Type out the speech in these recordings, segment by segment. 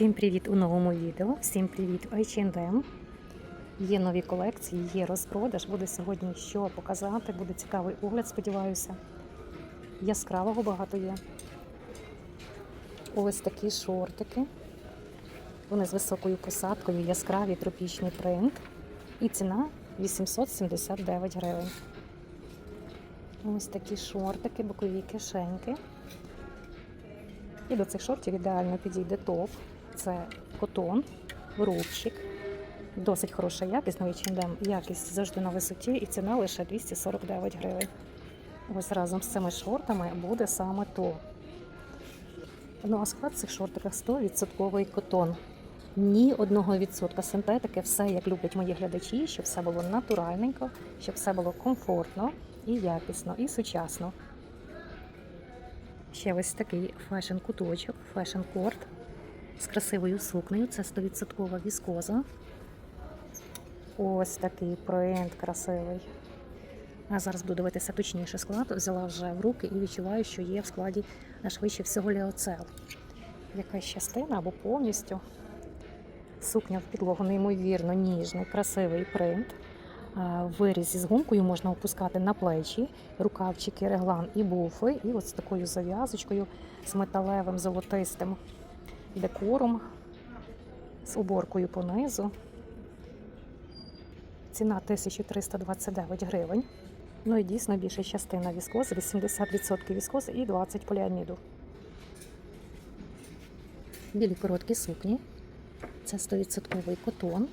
Всім привіт у новому відео. Всім привіт у H&M. Є нові колекції, є розпродаж. Буде сьогодні що показати. Буде цікавий огляд, сподіваюся. Яскравого багато є. Ось такі шортики. Вони з високою посадкою, яскравий тропічний принт. І ціна 879 гривень. Ось такі шортики, бокові кишеньки. І до цих шортів ідеально підійде топ. Це котон, рубчик. Досить хороша якість, новий H&M. Якість завжди на висоті і ціна лише 249 гривень. Ось разом з цими шортами буде саме то. Ну а склад в цих шортиках 100% котон. Ні одного відсотка синтетики, все як люблять мої глядачі, щоб все було натуральненько, щоб все було комфортно і якісно, і сучасно. Ще ось такий фешн-куточок, фешн-корт з красивою сукнею. Це 100% віскоза. Ось такий принт красивий. А зараз буду дивитися точніше склад. Взяла вже в руки і відчуваю, що є в складі швидше всього ліоцел. Якась частина або повністю. Сукня в підлогу неймовірно ніжний, красивий принт. А, В вирізі гумкою можна опускати на плечі, рукавчики, реглан і буфи. І от з такою зав'язочкою, з металевим золотистим декором, з уборкою понизу. Ціна 1329 гривень. Ну і дійсно більша частина віскози, 80% віскози і 20% поліаміду. Білі короткі сукні. Це 100% котон.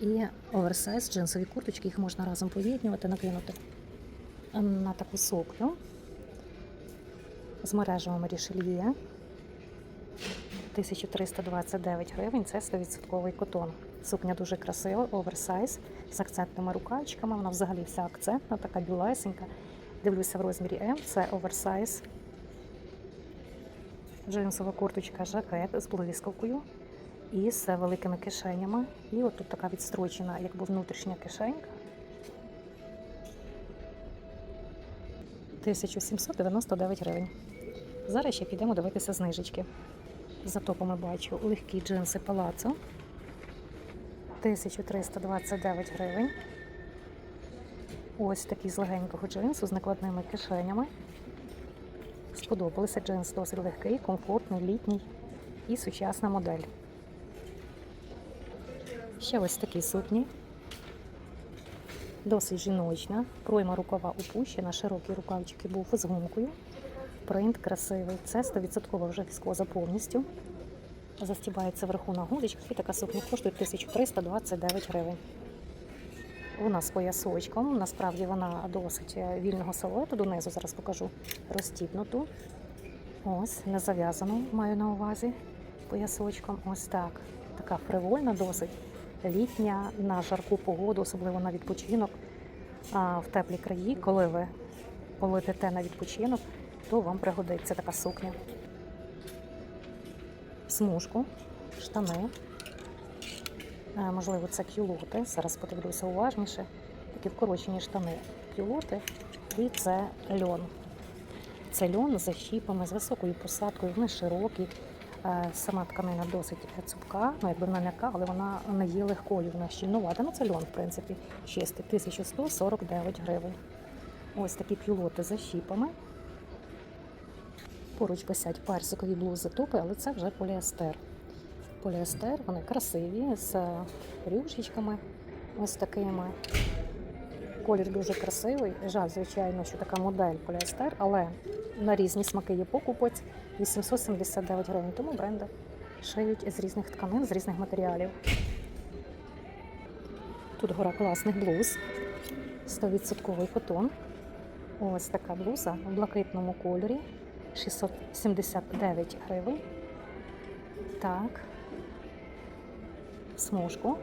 І оверсайз, джинсові курточки, їх можна разом поєднувати, накинути на таку сукню з мережевими рішельє. 1329 гривень це 100% котон. Сукня дуже красива, оверсайз з акцентними рукавчиками. Вона взагалі вся акцентна, така білесенька. Дивлюся в розмірі М, це оверсайз. Джинсова курточка, жакет з блискавкою і з великими кишенями. І от тут така відстрочена, якби внутрішня кишенька. 1799 гривень. Зараз ще підемо дивитися знижечки. За топами бачу легкі джинси палацо. 1329 гривень. Ось такі з легенького джинсу з накладними кишенями. Сподобалися джинс досить легкий, комфортний, літній і сучасна модель. Ще ось такі сукні. Досить жіночна. Пройма рукава опущена, широкі рукавчики був з гумкою. Принт красивий. Це 100% вже віскоза повністю. Застібається вверху на гудочках і така сукня коштує 1329 гривень. Вона з поясочком. Насправді вона досить вільного силуету донизу, зараз покажу розтібнуту. Ось, не зав'язану, маю на увазі поясочком. Ось так. Така фривольна, досить літня на жарку погоду, особливо на відпочинок а, в теплі краї, коли ви полетите на відпочинок, то вам пригодиться така сукня. Смужку, штани. Е, Можливо, це кюлоти. Зараз подивлюся уважніше. Такі вкорочені штани кюлоти. І це льон. Це льон з щіпами, з високою посадкою, вони широкі. Е, Сама тканина досить цупка, ну якби вона м'яка, але вона не є легкою, вона щільнувата. Ну це льон, в принципі, чистий, 1149 гривень. Ось такі пілоти за щіпами. Поруч висять персикові блузи топи, але це вже поліестер. Поліестер, вони красиві, з рюшечками ось такими. Колір дуже красивий. Жаль, звичайно, що така модель поліестер, але на різні смаки є покупець 879 гривень. Тому бренди шиють з різних тканин, з різних матеріалів. Тут гора класних блуз, 100% котон. Ось така блуза в блакитному кольорі. 679 гривень. Так. Смужку.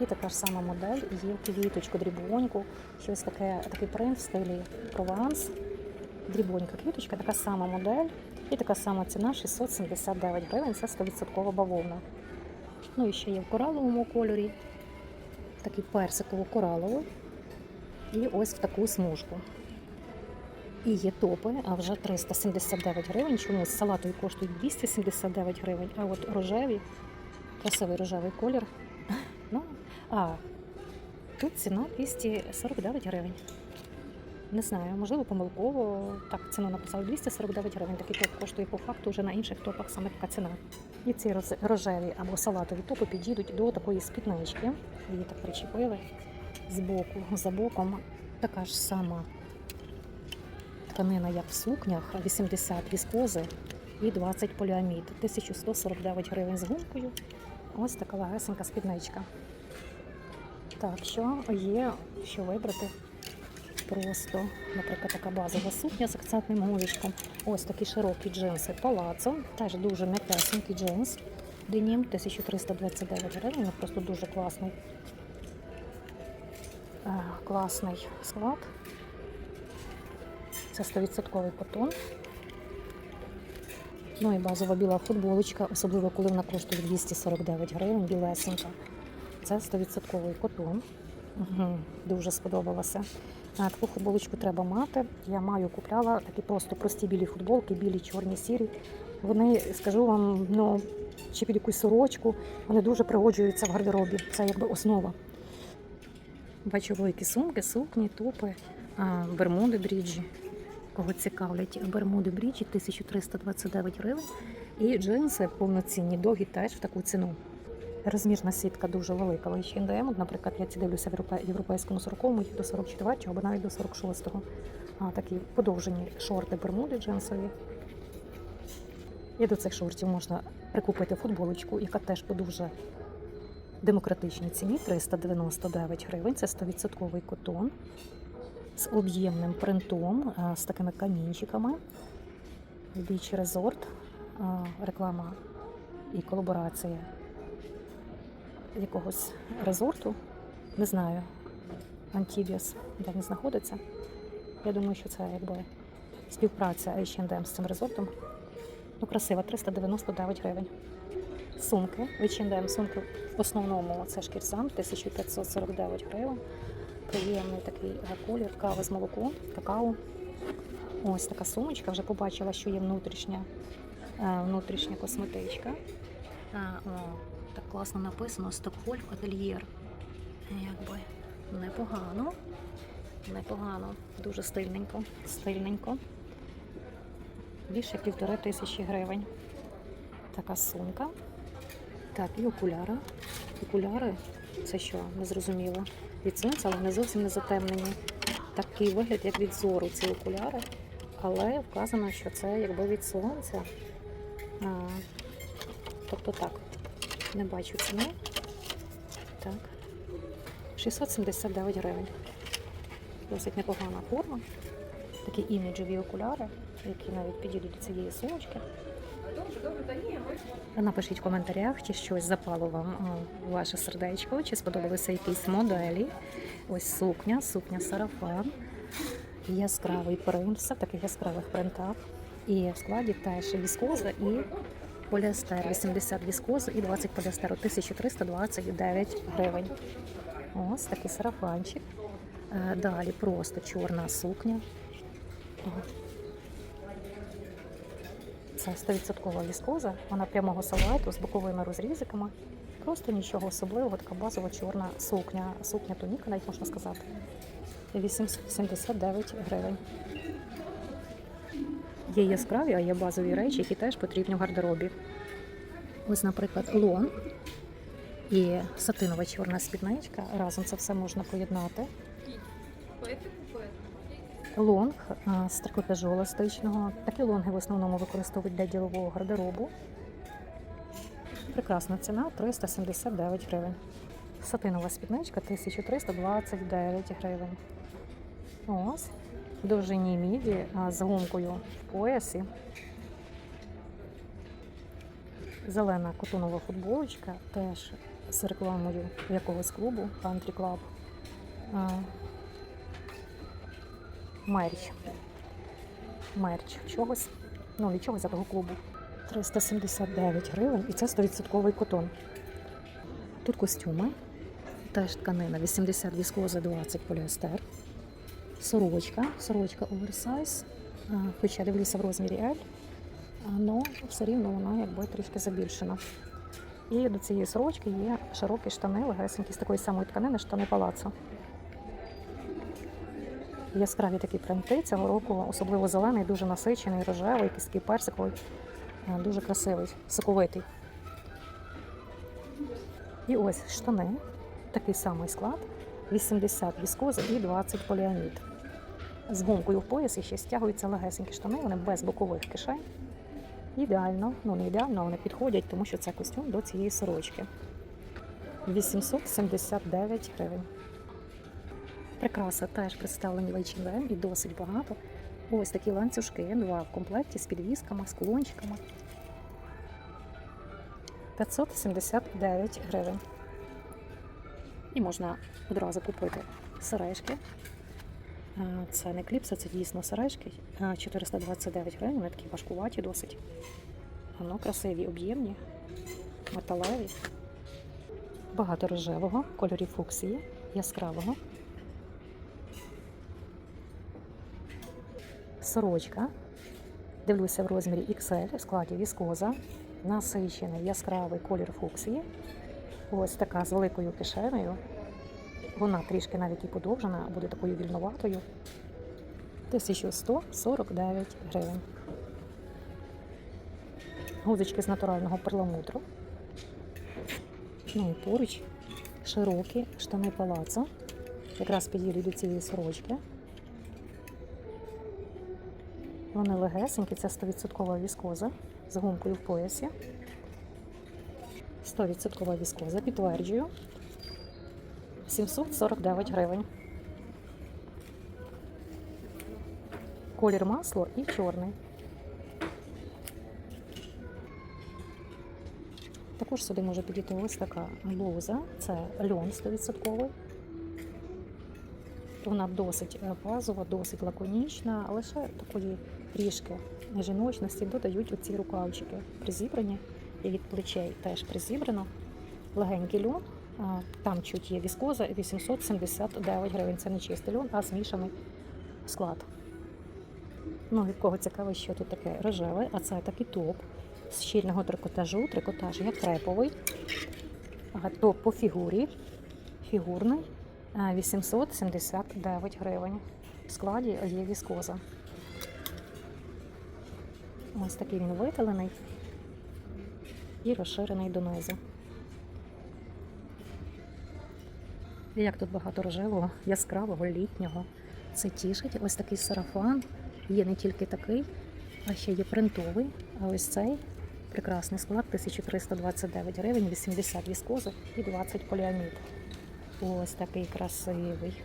І така ж сама модель є квіточку, дрібоньку. Щось таке, такий принт в стилі Прованс. Дрібонька квіточка, така сама модель. І така сама ціна 679 гривень. Це 100% бавовна. Ну і ще є в кораловому кольорі. Такий персиково-кораловий. І ось в таку смужку. І є топи, а вже 379 гривень. Чомусь салатові коштують 279 гривень, а от рожеві, красивий рожевий колір. Ну, а тут ціна 249 гривень. Не знаю, можливо, помилково. Так, ціну написали 249 гривень. Такий топ коштує по факту вже на інших топах саме така ціна. І ці рожеві або салатові топи підійдуть до такої спіднички. Її так причепили з боку, за боком. Така ж сама тканина, як в сукнях, 80 віскози і 20 поліамід. 1149 гривень з гумкою. Ось така легесенька спідничка. Так, що є, що вибрати. Просто, наприклад, така базова сукня з акцентним гузичком. Ось такі широкі джинси палацо. Теж дуже м'якесенький джинс. Денім 1329 гривень. ну, Просто дуже класний. Е, класний склад. Це 100% котон. Ну і базова біла футболочка, особливо коли вона коштує 249 гривень, білесенька. Це 100% котон. Угу, дуже сподобалося. А, Таку футболочку треба мати. Я маю купляла такі просто прості білі футболки, білі, чорні, сірі. Вони, скажу вам, ну, чи під якусь сорочку, вони дуже пригоджуються в гардеробі. Це якби основа. Бачу великі сумки, сукні, топи, бермуди бріджі. Кого цікавлять, бермуди бріджі 1329 гривень. І джинси повноцінні, довгі теж в таку ціну. Розмірна сітка дуже велика. В H&M, От, наприклад, я ці дивлюся в європейському 40-му, їх до 44-го або навіть до 46-го. А, такі подовжені шорти, бермуди джинсові. І до цих шортів можна прикупити футболочку, яка теж по дуже демократичній ціні 399 гривень. Це 100% котон з об'ємним принтом, з такими камінчиками. Біч Резорт, реклама і колаборація якогось резорту. Не знаю, Антібіас, де він знаходиться. Я думаю, що це якби співпраця H&M з цим резортом. Ну, красива, 399 гривень. Сумки, H&M сумки в основному це шкірсам, 1549 гривень. Приємний такий е, колір, кава з молоком, какао. Ось така сумочка. Вже побачила, що є внутрішня, е, внутрішня косметичка. О, так класно написано Стокгольм Ательєр. Якби непогано. Непогано, дуже стильненько, стильненько. Більше півтори тисячі гривень. Така сумка. Так, і окуляри. Окуляри, це що, не зрозуміло. Від сонця, але не зовсім не затемнені. Такий вигляд, як від зору, ці окуляри. Але вказано, що це якби від сонця. А, тобто так, не бачу ціни. Так. 679 гривень. Досить непогана форма. Такі іміджові окуляри, які навіть підійдуть до цієї сумочки. Напишіть в коментарях, чи щось запало вам в ваше сердечко, чи сподобалися якісь моделі. Ось сукня, сукня сарафан, яскравий принт, все в таких яскравих принтах. І в складі теж віскоза і поліестер. 80 віскози і 20 поліестеру, 1329 гривень. Ось такий сарафанчик. Е, Далі просто чорна сукня. Це 100% віскоза, вона прямого салату з боковими розрізиками. Просто нічого особливого, така базова чорна сукня. Сукня тоніка, навіть можна сказати. 879 гривень. Є яскраві, а є базові речі, які теж потрібні в гардеробі. Ось, наприклад, лон і сатинова чорна спідничка. Разом це все можна поєднати. Лонг з трикотажу еластичного. Такі лонги в основному використовують для ділового гардеробу. Прекрасна ціна 379 гривень. Сатинова спідничка 1329 гривень. Ось. Довжині міді з гумкою в поясі. Зелена котонова футболочка теж з рекламою якогось клубу Country Club. Мерч. Мерч чогось. Ну, від чогось за того клубу. 379 гривень і це 100% котон. Тут костюми. Теж тканина 80 віскоза, 20 поліестер. Сорочка. Сорочка оверсайз. Хоча дивлюся в розмірі L, але все рівно вона якби трішки забільшена. І до цієї сорочки є широкі штани, легесенькі з такої самої тканини, штани палацо. Яскраві такі принти цього року, особливо зелений, дуже насичений, рожевий, такий персиковий, е, дуже красивий, соковитий. І ось штани, такий самий склад, 80 віскози і 20 поліамід. З гумкою в поясі ще стягуються легесенькі штани, вони без бокових кишень. Ідеально, ну не ідеально, вони підходять, тому що це костюм до цієї сорочки. 879 гривень. Прикраси теж представлені H&M і досить багато. Ось такі ланцюжки, два в комплекті з підвісками, з кулончиками. 579 гривень. І можна одразу купити сережки. Це не кліпси, це дійсно сережки. Е, 429 гривень, вони такі важкуваті досить. Воно красиві, об'ємні, металеві. Багато рожевого, кольорів фуксії, яскравого. Сорочка. Дивлюся в розмірі XL в складі віскоза. Насичений яскравий колір фуксії. Ось така з великою кишенею. Вона трішки навіть і подовжена, буде такою вільноватою. 1149 гривень. Гузочки з натурального перламутру. Ну і поруч широкі штани палацо. Якраз підійдуть до цієї сорочки. Вони легесенькі, це 100% віскоза з гумкою в поясі. 100% віскоза, підтверджую. 749 гривень. Колір масло і чорний. Також сюди може підійти ось така блуза. Це льон 100%. Вона досить е, базова, досить лаконічна, лише такої трішки жіночності додають оці рукавчики призібрані і від плечей теж призібрано. Легенький льон, там чуть є віскоза 879 гривень. Це не чистий льон, а змішаний склад. Ну, від кого цікаво, що тут таке рожеве, а це такий топ з щільного трикотажу, трикотаж як креповий. Топ по фігурі, фігурний, 879 гривень. В складі є віскоза. Ось такий він виталений і розширений донизу. І Як тут багато рожевого, яскравого, літнього. Це тішить. Ось такий сарафан. Є не тільки такий, а ще є принтовий. А ось цей прекрасний склад 1329 гривень, 80 віскози і 20 поліамід. Ось такий красивий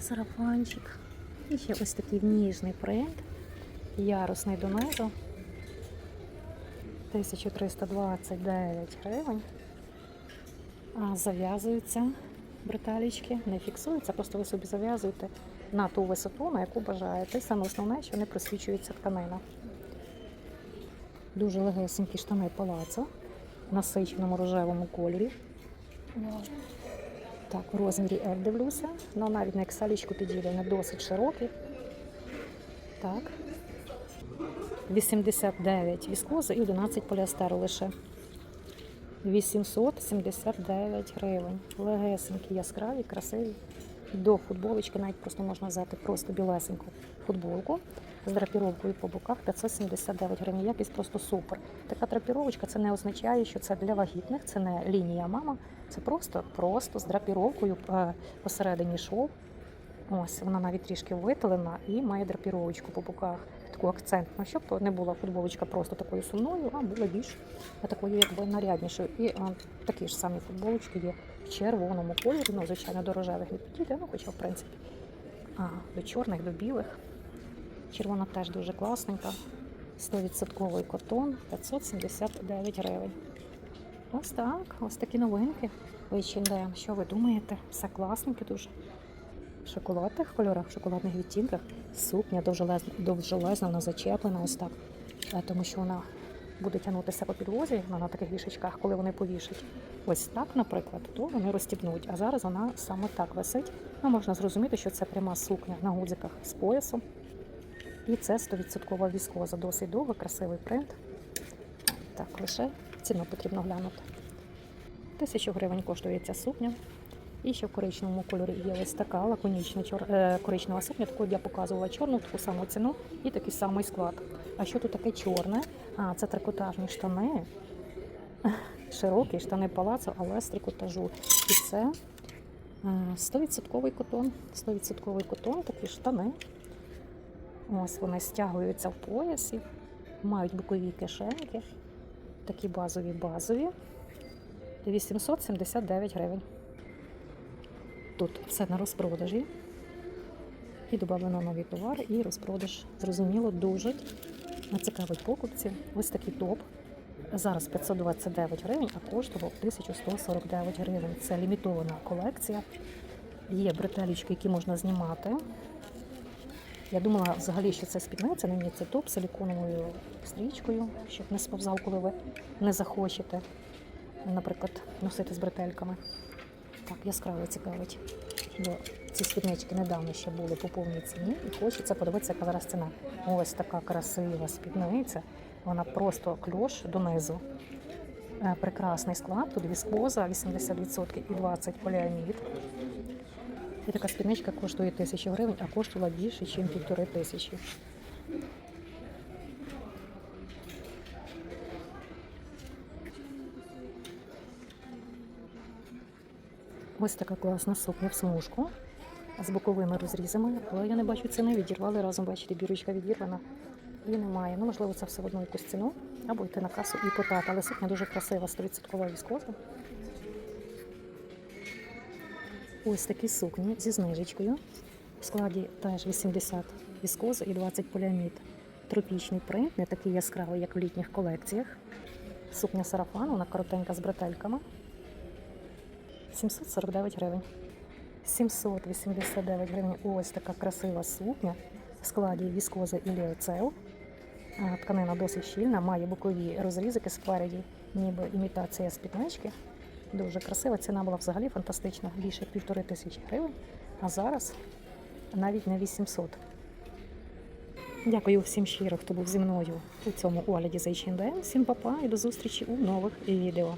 сарафанчик. І ще ось такий ніжний принт, ярусний донизу. 1329 гривень. А зав'язуються бреталічки, не фіксуються, просто ви собі зав'язуєте на ту висоту, на яку бажаєте. І саме основне, що не просвічується тканина. Дуже легесенькі штани палацо в насиченому рожевому кольорі. Так, в розмірі L дивлюся. Ну, навіть на ексалічку підділення досить широкий. Так. 89 віскози і 11 поліастеру лише. 879 гривень. Легесенькі, яскраві, красиві. До футболочки навіть просто можна взяти просто білесеньку футболку з драпіровкою по боках 579 гривень. Якість просто супер. Така драпіровочка це не означає, що це для вагітних, це не лінія мама. Це просто просто з драпіровкою е, посередині шов. Ось вона навіть трішки виталена і має драпіровочку по боках, таку акцентну, щоб то не була футболочка просто такою сумною, а була більш такою, якби наряднішою. І а, такі ж самі футболочки є в червоному кольорі. Ну, звичайно, до рожевих не підійде, ну хоча в принципі а, до чорних, до білих. Червона теж дуже класненька. 100% котон 579 гривень. Ось так, ось такі новинки. H&M. Що ви думаєте? Все класненьке дуже шоколадних кольорах, в шоколадних відтінках. Сукня довжелезна, довжелезна, вона зачеплена ось так. Е, Тому що вона буде тягнутися по підлозі вона на таких вішечках, коли вони повішать. Ось так, наприклад, то вони розстібнуть. А зараз вона саме так висить. Ну, можна зрозуміти, що це пряма сукня на гудзиках з поясом. І це 100% віскоза. Досить довго, красивий принт. Так, лише ціну потрібно глянути. Тисячу гривень коштує ця сукня. І ще в коричневому кольорі є ось така лаконічна чор... е, коричнева сукня, таку я показувала чорну, таку саму ціну і такий самий склад. А що тут таке чорне? А, це трикотажні штани. Широкі штани палацу, але з трикотажу. І це е, 100% котон. 100% котон, такі штани. Ось вони стягуються в поясі, мають бокові кишеньки. Такі базові базові. 879 гривень. Тут все на розпродажі. І додано нові товари, і розпродаж, зрозуміло, дуже цікавить покупці. Ось такий топ. Зараз 529 гривень, а коштував 1149 гривень. Це лімітована колекція. Є бретелічки, які можна знімати. Я думала взагалі, що це спідниця, не ні, це топ з силіконовою стрічкою, щоб не сповзав, коли ви не захочете, наприклад, носити з бретельками. Так, яскраво цікавить. Бо ці спіднички недавно ще були по повній ціні, і хочеться подивитися, яка зараз ціна. Ось така красива спідниця. Вона просто кльош донизу. Е, Прекрасний склад, тут віскоза 80% і 20 поліамід. І така спідничка коштує тисячу гривень, а коштувала більше, ніж півтори тисячі. Ось така класна сукня в смужку з боковими розрізами, але я не бачу ціни, відірвали разом, бачите, бірочка відірвана і немає. Ну, можливо, це все в одну якусь ціну, або йти на касу і питати. Але сукня дуже красива, 100% віскоза. Ось такі сукні зі знижечкою. В складі теж 80 віскоза і 20 поліамід. Тропічний принт, не такий яскравий, як в літніх колекціях. Сукня сарафан, вона коротенька з бретельками. 749 гривень. 789 гривень. Ось така красива сукня в складі віскоза і ліоцел. Тканина досить щільна, має бокові розрізики спереді, ніби імітація спіднички. Дуже красива. Ціна була взагалі фантастична, більше півтори тисячі гривень. А зараз навіть не 800. Дякую всім щиро, хто був зі мною у цьому огляді за H&M. Всім па-па і до зустрічі у нових відео.